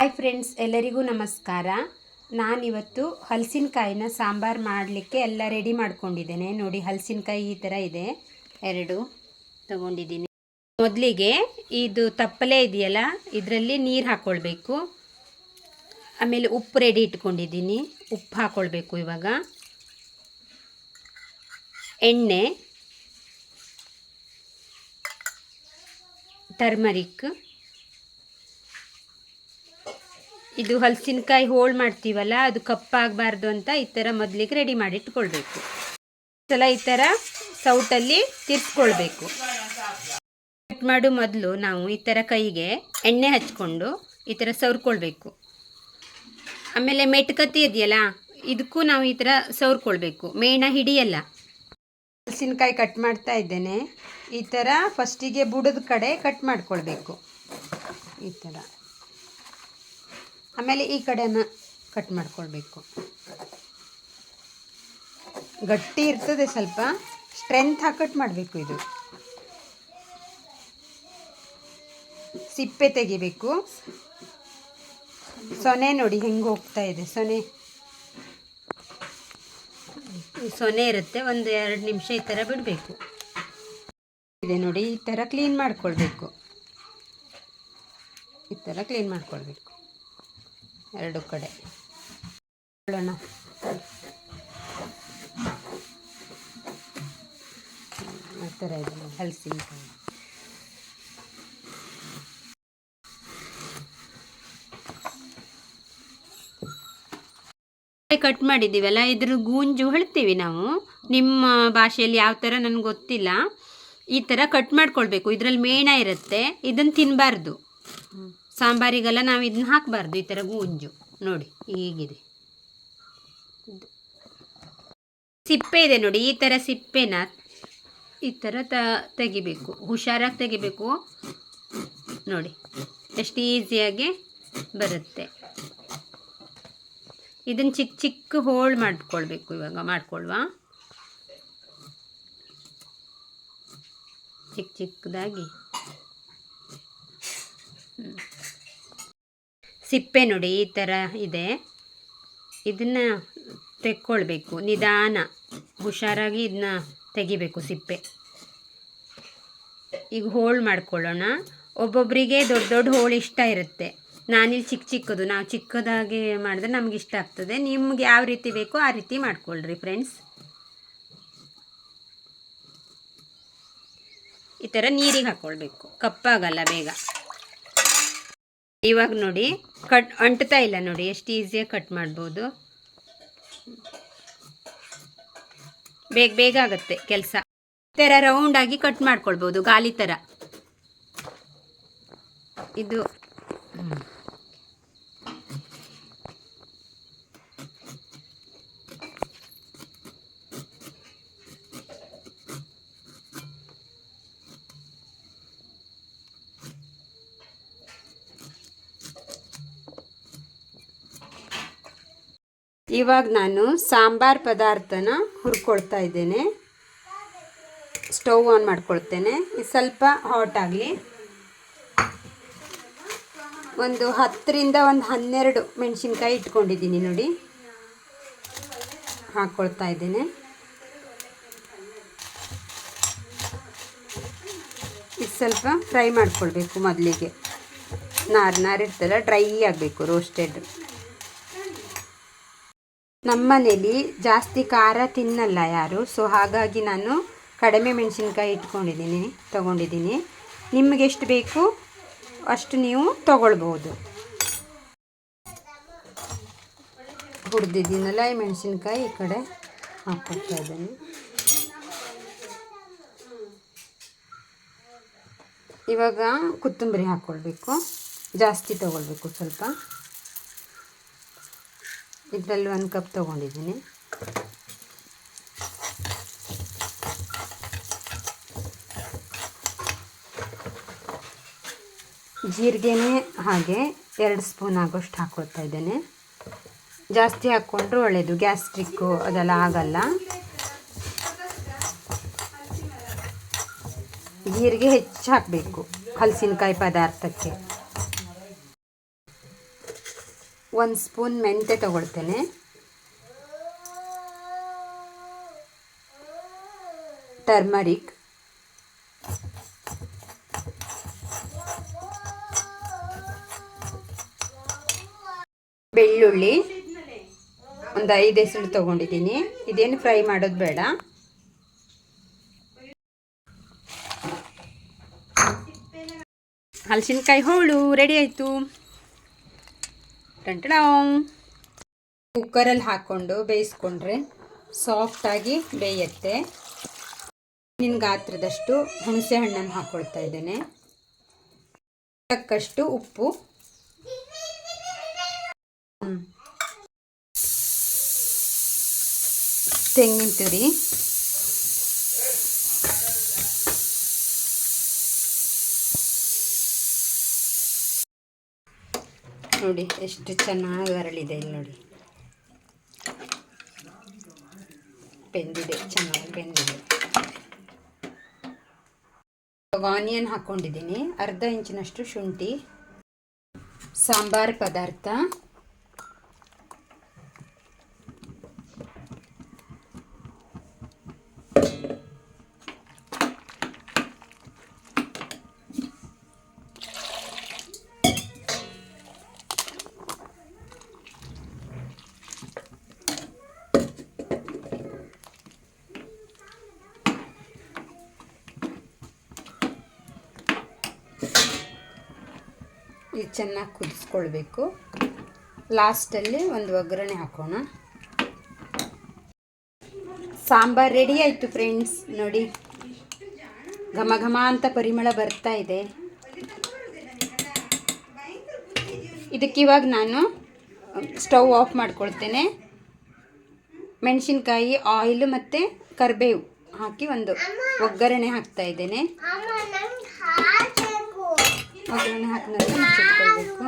Hi friends ಎಲ್ಲರಿಗೂ ನಮಸ್ಕಾರ. ನಾನಿವತ್ತು ಹಲಸಿನಕಾಯಿನ ಸಾಂಬಾರು ಮಾಡಲಿಕ್ಕೆ ಎಲ್ಲ ರೆಡಿ ಮಾಡ್ಕೊಂಡಿದ್ದೇನೆ. ನೋಡಿ, ಹಲಸಿನಕಾಯಿ ಈ ಥರ ಇದೆ. ಎರಡು ತಗೊಂಡಿದ್ದೀನಿ. ಮೊದಲಿಗೆ ಇದು ತಪ್ಪಲೆ ಇದೆಯಲ್ಲ, ಇದರಲ್ಲಿ ನೀರು ಹಾಕ್ಕೊಳ್ಬೇಕು ಆಮೇಲೆ ಉಪ್ಪು ರೆಡಿ ಇಟ್ಕೊಂಡಿದ್ದೀನಿ. ಉಪ್ಪು ಹಾಕ್ಕೊಳ್ಬೇಕು ಇವಾಗ. ಎಣ್ಣೆ ಟರ್ಮರಿಕ್ ಇದು ಹಲಸಿನಕಾಯಿ ಹೋಳು ಮಾಡ್ತೀವಲ್ಲ, ಅದು ಕಪ್ಪಾಗಬಾರ್ದು ಅಂತ ಈ ಥರ ಮೊದಲಿಗೆ ರೆಡಿ ಮಾಡಿ ಇಟ್ಕೊಳ್ಬೇಕು. ಸಲ ಈ ಥರ ಸೌಟಲ್ಲಿ ತಿರ್ಸ್ಕೊಳ್ಬೇಕು. ಕಟ್ ಮಾಡು ಮೊದಲು ನಾವು ಈ ಥರ ಕೈಗೆ ಎಣ್ಣೆ ಹಚ್ಕೊಂಡು ಈ ಥರ ಸವ್ರ್ಕೊಳ್ಬೇಕು. ಆಮೇಲೆ ಮೆಟ್ಕತ್ತಿ ಇದೆಯಲ್ಲ, ಇದಕ್ಕೂ ನಾವು ಈ ಥರ ಸವ್ರ್ಕೊಳ್ಬೇಕು. ಮೇಣ ಹಿಡಿಯಲ್ಲ. ಹಲಸಿನಕಾಯಿ ಕಟ್ ಮಾಡ್ತಾ ಇದ್ದೇನೆ. ಈ ಥರ ಫಸ್ಟಿಗೆ ಬುಡದ ಕಡೆ ಕಟ್ ಮಾಡ್ಕೊಳ್ಬೇಕು. ಈ ಥರ ಆಮೇಲೆ ಈ ಕಡೆನ ಕಟ್ ಮಾಡ್ಕೊಳ್ಬೇಕು. ಗಟ್ಟಿ ಇರ್ತದೆ ಸ್ವಲ್ಪ. ಸ್ಟ್ರೆಂತ್ ಹಾಕಿ ಕಟ್ ಮಾಡಬೇಕು ಇದು. ಸಿಪ್ಪೆ ತೆಗಿಬೇಕು. ಸೊನೆ ನೋಡಿ ಹೆಂಗೆ ಹೋಗ್ತಾ ಇದೆ. ಸೊನೆ. ಸೊನೆ ಇರುತ್ತೆ. ಒಂದು ಎರಡು ನಿಮಿಷ ಈ ಥರ ಬಿಡಬೇಕು. ಇದೆ ನೋಡಿ, ಈ ಥರ ಕ್ಲೀನ್ ಮಾಡ್ಕೊಳ್ಬೇಕು. ಈ ಥರ ಕ್ಲೀನ್ ಮಾಡ್ಕೊಳ್ಬೇಕು. ಎರಡು ಕಡೆ. ಇಡೋಣ. ಆ ಥರ ಇದೆ. ಹಲಸಿನಕಾಯಿ. ಕಟ್ ಮಾಡಿದ್ದೀವಲ್ಲ ಇದ್ರ ಗೂಂಜು ಹೇಳ್ತೀವಿ ನಾವು. ನಿಮ್ಮ ಭಾಷೆಯಲ್ಲಿ ಯಾವ ಥರ ನನಗೆ ಗೊತ್ತಿಲ್ಲ. ಈ ಥರ ಕಟ್ ಮಾಡ್ಕೊಳ್ಬೇಕು. ಇದರಲ್ಲಿ ಮೇಣ ಇರುತ್ತೆ. ಇದನ್ನು ತಿನ್ನಬಾರ್ದು ಸಾಂಬಾರಿಗೆಲ್ಲ ನಾವು ಇದನ್ನ ಹಾಕಬಾರ್ದು, ಈ ಥರ ಗೂಂಜು. ನೋಡಿ, ಹೀಗಿದೆ. ಸಿಪ್ಪೆ ಇದೆ ನೋಡಿ, ಈ ಥರ ಸಿಪ್ಪೆನ ಈ ಥರ ತ, ತೆಗಿಬೇಕು. ಹುಷಾರಾಗಿ ತೆಗಿಬೇಕು. ನೋಡಿ, ಎಷ್ಟು ಈಸಿಯಾಗಿ ಬರುತ್ತೆ. ಇದನ್ನು ಚಿಕ್ಕ ಚಿಕ್ಕ ಹೋಳ್ ಮಾಡ್ಕೊಳ್ಬೇಕು ಇವಾಗ, ಮಾಡ್ಕೊಳ್ವಾ? ಚಿಕ್ಕ ಚಿಕ್ಕದಾಗಿ ಹ್ಮ್. ಸಿಪ್ಪೆ ನೋಡಿ ಈ ಥರ ಇದೆ. ಇದನ್ನು ತೆಕ್ಕೊಳ್ಬೇಕು. ನಿಧಾನ, ಹುಷಾರಾಗಿ ಇದನ್ನ ತೆಗಿಬೇಕು ಸಿಪ್ಪೆ. ಈಗ ಹೋಳು ಮಾಡ್ಕೊಳ್ಳೋಣ. ಒಬ್ಬೊಬ್ಬರಿಗೆ ದೊಡ್ಡ ದೊಡ್ಡ ಹೋಳು ಇಷ್ಟ ಇರುತ್ತೆ. ನಾನಿಲ್ಲಿ ಚಿಕ್ಕ ಚಿಕ್ಕದು. ನಾವು ಚಿಕ್ಕದಾಗಿ ಮಾಡಿದ್ರೆ ನಮ್ಗೆ ಇಷ್ಟ ಆಗ್ತದೆ. ನಿಮ್ಗೆ ಯಾವ ರೀತಿ ಬೇಕೋ ಆ ರೀತಿ ಮಾಡ್ಕೊಳ್ರಿ ಫ್ರೆಂಡ್ಸ್. ಈ ಥರ ನೀರಿಗೆ ಹಾಕ್ಕೊಳ್ಬೇಕು ಕಪ್ಪಾಗಲ್ಲ ಬೇಗ. ಇವಾಗ ನೋಡಿ, ಕಟ್ ಅಂಟ್ತಾ ಇಲ್ಲ ನೋಡಿ, ಎಷ್ಟು ಈಸಿಯಾಗಿ ಕಟ್ ಮಾಡ್ಬೋದು. ಬೇಗ ಬೇಗ ಆಗುತ್ತೆ ಕೆಲಸ. ಥರ ರೌಂಡಾಗಿ ಕಟ್ ಮಾಡ್ಕೊಳ್ಬೋದು, ಗಾಲಿ ಥರ ಇದು. ಇವಾಗ ನಾನು ಸಾಂಬಾರ್ ಪದಾರ್ಥನ ಹುರ್ಕೊಳ್ತಾ ಇದ್ದೇನೆ. ಸ್ಟವ್ ಆನ್ ಮಾಡ್ಕೊಳ್ತೇನೆ. ಇದು ಸ್ವಲ್ಪ ಹಾಟ್ ಆಗಲಿ. ಒಂದು ಹತ್ತರಿಂದ ಒಂದು ಹನ್ನೆರಡು ಮೆಣಸಿನ್ಕಾಯಿ ಇಟ್ಕೊಂಡಿದ್ದೀನಿ ನೋಡಿ. ಹಾಕ್ಕೊಳ್ತಾ ಇದ್ದೇನೆ. ಇದು ಸ್ವಲ್ಪ ಫ್ರೈ ಮಾಡ್ಕೊಳ್ಬೇಕು ಮೊದಲಿಗೆ. ನಾರು ನಾರು ಇರ್ತಲ್ಲ ಡ್ರೈ ಆಗಬೇಕು ರೋಸ್ಟೆಡ್ ನಮ್ಮನೇಲಿ ಜಾಸ್ತಿ ಖಾರ ತಿನ್ನಲ್ಲ ಯಾರು. ಸೊ ಹಾಗಾಗಿ ನಾನು ಕಡಿಮೆ ಮೆಣಸಿನ್ಕಾಯಿ ಇಟ್ಕೊಂಡಿದ್ದೀನಿ, ತಗೊಂಡಿದ್ದೀನಿ. ನಿಮಗೆ ಎಷ್ಟು ಬೇಕು ಅಷ್ಟು ನೀವು ತಗೊಳ್ಬೋದು. ಹುರಿದಿದ್ದೀನಲ್ಲ ಈ ಮೆಣಸಿನ್ಕಾಯಿ, ಈ ಕಡೆ ಹಾಕ್ಕೊಳ್ತಾ ಇದ್ದೀನಿ. ಇವಾಗ ಕೊತ್ತಂಬರಿ ಹಾಕ್ಕೊಳ್ಬೇಕು ಜಾಸ್ತಿ ತೊಗೊಳ್ಬೇಕು ಸ್ವಲ್ಪ. ಇದರಲ್ಲಿ ಒಂದು ಕಪ್ ತೊಗೊಂಡಿದ್ದೀನಿ. ಜೀರಿಗೆನೇ ಹಾಗೆ ಎರಡು ಸ್ಪೂನ್ ಆಗೋಷ್ಟು ಹಾಕೋತಾ ಇದ್ದೇನೆ. ಜಾಸ್ತಿ ಹಾಕ್ಕೊಂಡ್ರೆ ಒಳ್ಳೆಯದು ಗ್ಯಾಸ್ಟ್ರಿಕ್ಕು ಅದೆಲ್ಲ ಆಗಲ್ಲ. ಜೀರಿಗೆ ಹೆಚ್ಚು ಹಾಕಬೇಕು ಹಲಸಿನಕಾಯಿ ಪದಾರ್ಥಕ್ಕೆ. ಒಂದು ಸ್ಪೂನ್ ಮೆಂತೆ ತಗೊಳ್ತೇನೆ. ಟರ್ಮರಿಕ್. ಬೆಳ್ಳುಳ್ಳಿ. ಒಂದು ಐದು ಹೆಸರು ತೊಗೊಂಡಿದ್ದೀನಿ. ಇದೇನು ಫ್ರೈ ಮಾಡೋದು ಬೇಡ. ಹಲಸಿನಕಾಯಿ ಹೋಳು ರೆಡಿ ಆಯಿತು. ಟಂಟಡಾವ್ ಕುಕ್ಕರಲ್ಲಿ ಹಾಕ್ಕೊಂಡು ಬೇಯಿಸ್ಕೊಂಡ್ರೆ ಸಾಫ್ಟಾಗಿ ಬೇಯುತ್ತೆ. ನಿನ್ನ ಗಾತ್ರದಷ್ಟು ಹುಣಸೆ ಹಣ್ಣನ್ನು ಹಾಕ್ಕೊಳ್ತಾ ಇದ್ದೇನೆ. ತಕ್ಕಷ್ಟು ಉಪ್ಪು. ತೆಂಗಿನ ತುರಿ. ನೋಡಿ, ಎಷ್ಟು ಚೆನ್ನಾಗಿ ಅರಳಿದೆ ಇಲ್ಲಿ ನೋಡಿ. ಬೆಂದಿದೆ, ಚೆನ್ನಾಗಿ ಬೆಂದಿದೆ. ಆನಿಯನ್ ಹಾಕ್ಕೊಂಡಿದ್ದೀನಿ ಅರ್ಧ ಇಂಚಿನಷ್ಟು ಶುಂಠಿ, ಸಾಂಬಾರ್ ಪದಾರ್ಥ. ಇದು ಚೆನ್ನಾಗಿ ಕುದಿಸ್ಕೊಳ್ಬೇಕು. ಲಾಸ್ಟಲ್ಲಿ ಒಂದು ಒಗ್ಗರಣೆ ಹಾಕೋಣ. ಸಾಂಬಾರ್ ರೆಡಿ ಆಯಿತು ಫ್ರೆಂಡ್ಸ್ ನೋಡಿ, ಘಮ ಘಮ ಅಂತ ಪರಿಮಳ ಬರ್ತಾ ಇದೆ. ಇದಕ್ಕೆ ಇವಾಗ ನಾನು ಸ್ಟವ್ ಆಫ್ ಮಾಡ್ಕೊಳ್ತೇನೆ. ಮೆಣಸಿನ್ಕಾಯಿ ಆಯಿಲ್ ಮತ್ತು ಕರಿಬೇವು ಹಾಕಿ ಒಂದು ಒಗ್ಗರಣೆ ಹಾಕ್ತಾ ಇದ್ದೇನೆ. ಒಗ್ಗರಣೆ ಹಾಕಿದ ಮುಚ್ಚಿಟ್ಕೊಳ್ಬೇಕು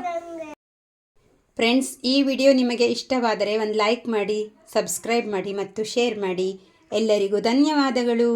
ಫ್ರೆಂಡ್ಸ್ ಈ ವಿಡಿಯೋ ನಿಮಗೆ ಇಷ್ಟವಾದರೆ ಒಂದು ಲೈಕ್ ಮಾಡಿ ಸಬ್ಸ್ಕ್ರೈಬ್ ಮಾಡಿ ಮತ್ತು ಶೇರ್ ಮಾಡಿ. ಎಲ್ಲರಿಗೂ ಧನ್ಯವಾದಗಳು.